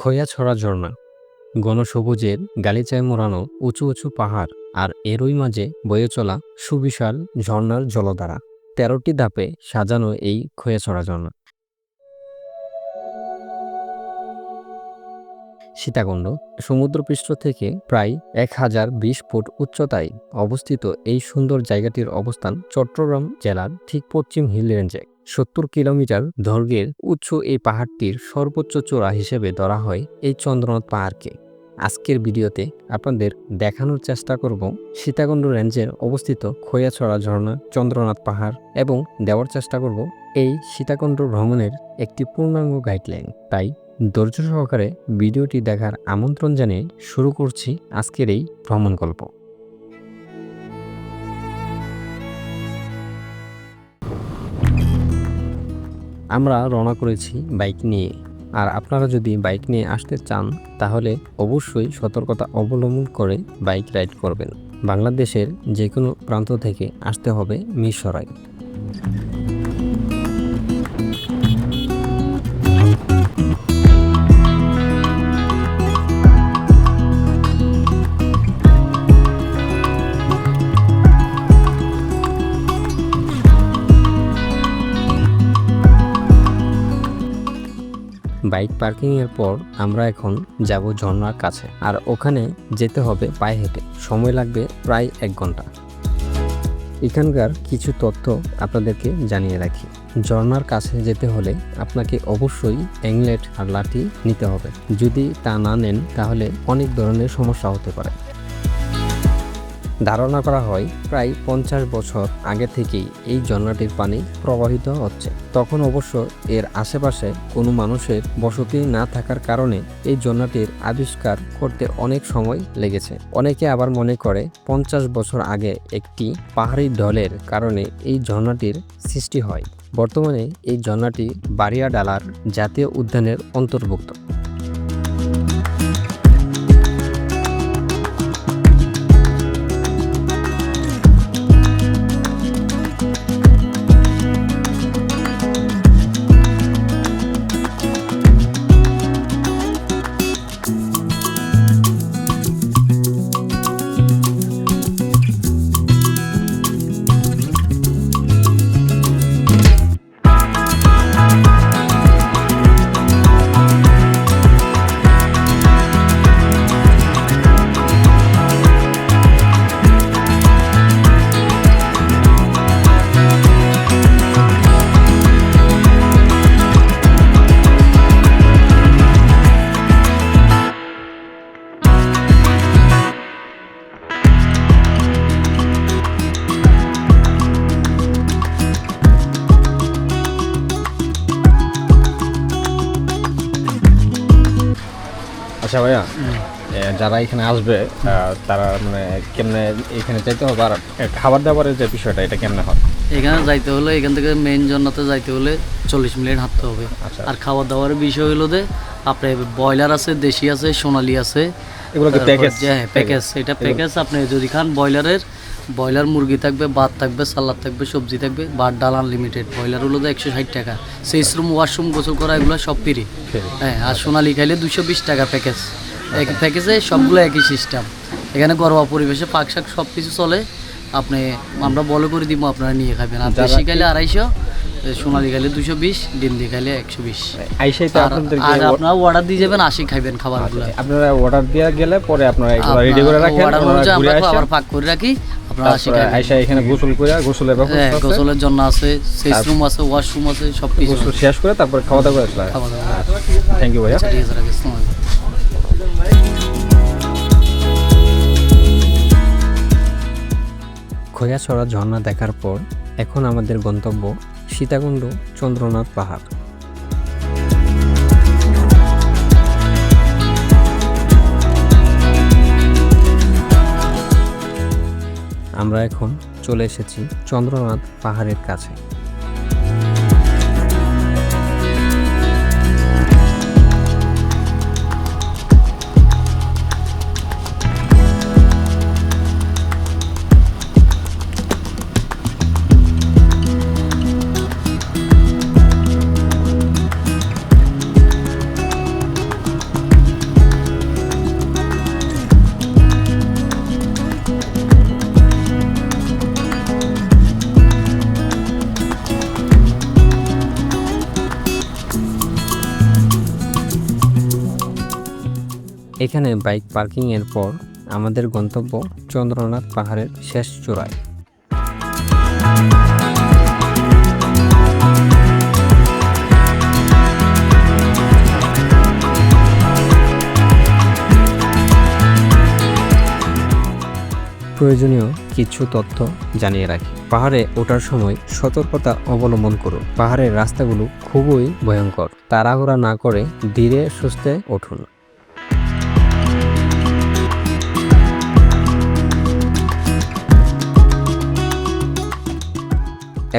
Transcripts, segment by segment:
খৈয়াছড়া ঝর্ণা। ঘনসবুজের গালিচায় মোড়ানো উঁচু উঁচু পাহাড় আর এরই মাঝে বয়ে চলা সুবিশাল ঝর্ণার জলধারা। তেরোটি ধাপে সাজানো এই খৈয়াছড়া ঝর্ণা। সীতাকুণ্ড, সমুদ্রপৃষ্ঠ থেকে প্রায় এক হাজার বিশ ফুট উচ্চতায় অবস্থিত এই সুন্দর জায়গাটির অবস্থান চট্টগ্রাম জেলার ঠিক পশ্চিম হিল রেঞ্জে সত্তর কিলোমিটার দৈর্ঘ্যের উচ্চ এই পাহাড়টির সর্বোচ্চ চূড়া হিসেবে ধরা হয় এই চন্দ্রনাথ পাহাড়কে। আজকের ভিডিওতে আপনাদের দেখানোর চেষ্টা করব সীতাকুণ্ড রেঞ্জের অবস্থিত খৈয়াছড়া ঝর্ণা চন্দ্রনাথ পাহাড় এবং দেওয়ার চেষ্টা করব এই সীতাকুণ্ড ভ্রমণের একটি পূর্ণাঙ্গ গাইডলাইন তাই ধৈর্য সহকারে ভিডিওটি দেখার আমন্ত্রণ জানিয়ে শুরু করছি আজকের এই ভ্রমণ গল্প আমরা রওনা করেছি বাইক নিয়ে। আর আপনারা যদি বাইক নিয়ে আসতে চান, তাহলে অবশ্যই সতর্কতা অবলম্বন করে বাইক রাইড করবেন। বাংলাদেশের যে কোনো প্রান্ত থেকে আসতে হবে মিরসরাই। বাইক পার্কিং এর পর আমরা এখন যাব ঝর্ণার কাছে। আর ওখানে যেতে হবে পায়ে হেঁটে। সময় লাগবে প্রায় এক ঘণ্টা। এখানকার কিছু তথ্য আপনাদেরকে জানিয়ে রাখি। ঝর্ণার কাছে যেতে হলে আপনাকে অবশ্যই অ্যাংলেট আর লাঠি নিতে হবে। যদি তা না নেন, তাহলে অনেক ধরনের সমস্যা হতে পারে। ধারণা করা হয়, প্রায় পঞ্চাশ বছর আগে থেকেই এই ঝর্ণাটির পানি প্রবাহিত হচ্ছে। তখন অবশ্য এর আশেপাশে কোনো মানুষের বসতি না থাকার কারণে এই ঝর্ণাটির আবিষ্কার করতে অনেক সময় লেগেছে। অনেকে আবার মনে করে পঞ্চাশ বছর আগে একটি পাহাড়ি ঢলের কারণে এই ঝর্ণাটির সৃষ্টি হয়। বর্তমানে এই ঝর্ণাটি বাড়িয়াডালার জাতীয় উদ্যানের অন্তর্ভুক্ত। আচ্ছা ভাইয়া যারা এখানে আসবে তারা মানে কেমনে এখানে যাইতে হবে আর খাবার দাবারের যে বিষয়টা এটা কেমনে হয়? এখানে যাইতে হলে এখান থেকে মেইন জন্নাতে যাইতে হলে চল্লিশ মিনিট হাঁটতে হবে। আচ্ছা। আর খাবার দাবারের বিষয় হলো যে আপনার ব্রয়লার আছে দেশি আছে সোনালি আছে। এগুলো প্যাকেজ হ্যাঁ প্যাকেজ এটা প্যাকেজ আপনি যদি খান ব্রয়লারের ব্রয়লার মুরগি থাকবে ভাত থাকবে সালাদ থাকবে সবজি থাকবে ভাত ডাল আনলিমিটেড ব্রয়লার হলো তো একশো ষাট টাকা। সেইস রুম ওয়াশরুম গোসল করা এগুলো সব ফ্রি হ্যাঁ আর সোনালি খাইলে দুশো বিশ টাকা প্যাকেজ এক প্যাকেজে সবগুলো একই সিস্টেম এখানে ঘরোয়া পরিবেশে পাক শাক সব কিছু চলে। আপনি আমরা বলে করে দিব আপনারা নিয়ে খাবেন। আর দেশি খাইলে আড়াইশো সোনালি খাইলে দুশো বিশ ডিম দিয়ে খাইলে একশো বিশ। আর আপনারা অর্ডার দিয়ে যাবেন আশি খাইবেন খাবারগুলো। আপনারা অর্ডার দেওয়া গেলে পরে আপনারা রেডি করে রাখেন অর্ডার অনুযায়ী আমরা আবার পাক করে রাখি। আপনারা আশি তারপরে এখানে গোসল করে গোসলের হ্যাঁ ব্যবস্থা আছে? গোসলের জন্য আছে সেস রুম আছে ওয়াশরুম আছে সব কিছু গোসল শেষ করে তারপরে খাওয়া দাওয়া আসলে? খাওয়া দাওয়া থ্যাংক ইউ ভাইয়া। আচ্ছা ঠিক আছে আসসালামু আলাইকুম। খৈয়াছড়া ঝর্ণা দেখার পর এখন আমাদের গন্তব্য সীতাকুণ্ড চন্দ্রনাথ পাহাড়। আমরা এখন চলে এসেছি চন্দ্রনাথ পাহাড়ের কাছে। এখানে বাইক পার্কিং এর পর আমাদের গন্তব্য চন্দ্রনাথ পাহাড়ের শেষ চূড়ায়। প্রয়োজনীয় কিছু তথ্য জানিয়ে রাখি। পাহাড়ে ওঠার সময় সতর্কতা অবলম্বন করুন। পাহাড়ের রাস্তাগুলো খুবই ভয়ঙ্কর। তাড়াহুড়া না করে ধীরে সুস্থে উঠুন।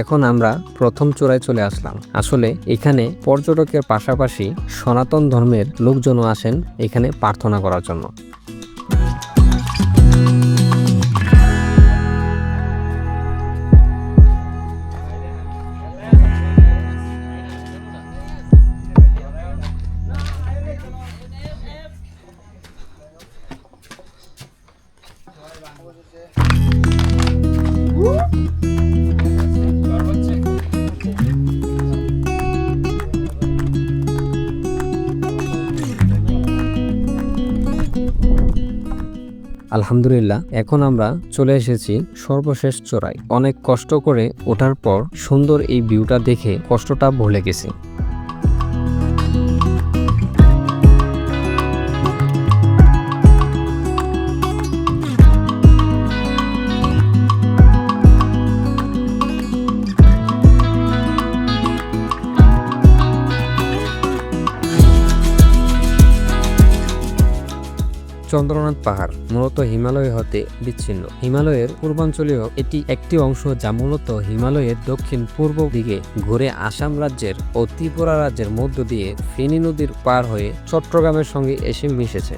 এখন আমরা প্রথম চূড়ায় চলে আসলাম। আসলে এখানে পর্যটকের পাশাপাশি সনাতন ধর্মের লোকজনও আসেন এখানে প্রার্থনা করার জন্য। আলহামদুলিল্লাহ, এখন আমরা চলে এসেছি সর্বশেষ চোরাই অনেক কষ্ট করে ওঠার পর সুন্দর এই ভিউটা দেখে কষ্টটা ভুলে গেছি। চন্দ্রনাথ পাহাড় মূলত হিমালয় হতে বিচ্ছিন্ন। হিমালয়ের পূর্বাঞ্চলীয় এটি একটি অংশ যা মূলত হিমালয়ের দক্ষিণ পূর্ব দিকে ঘুরে আসাম রাজ্যের ও ত্রিপুরা রাজ্যের মধ্য দিয়ে ফেনী নদীর পার হয়ে চট্টগ্রামের সঙ্গে এসে মিশেছে।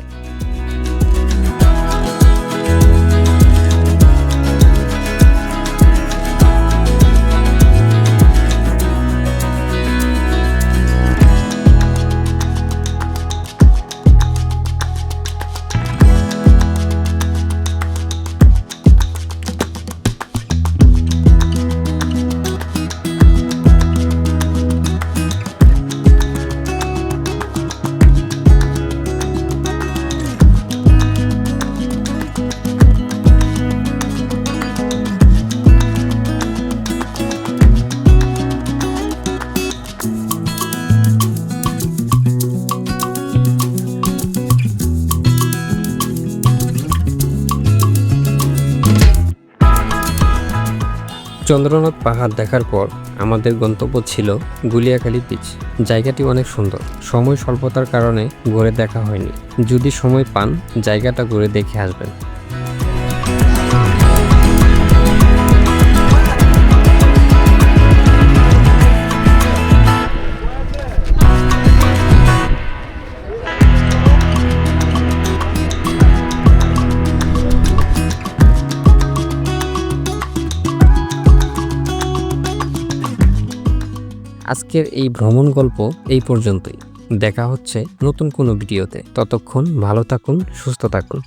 চন্দ্রনাথ পাহাড় দেখার পর আমাদের গন্তব্য ছিল গুলিয়াখালী বিচ জায়গাটি অনেক সুন্দর। সময় স্বল্পতার কারণে ঘুরে দেখা হয়নি। যদি সময় পান, জায়গাটা ঘুরে দেখে আসবেন। আজকের এই ভ্রমণ গল্প এই পর্যন্তই। দেখা হচ্ছে নতুন কোনো ভিডিওতে। ততক্ষণ ভালো থাকুন, সুস্থ থাকুন।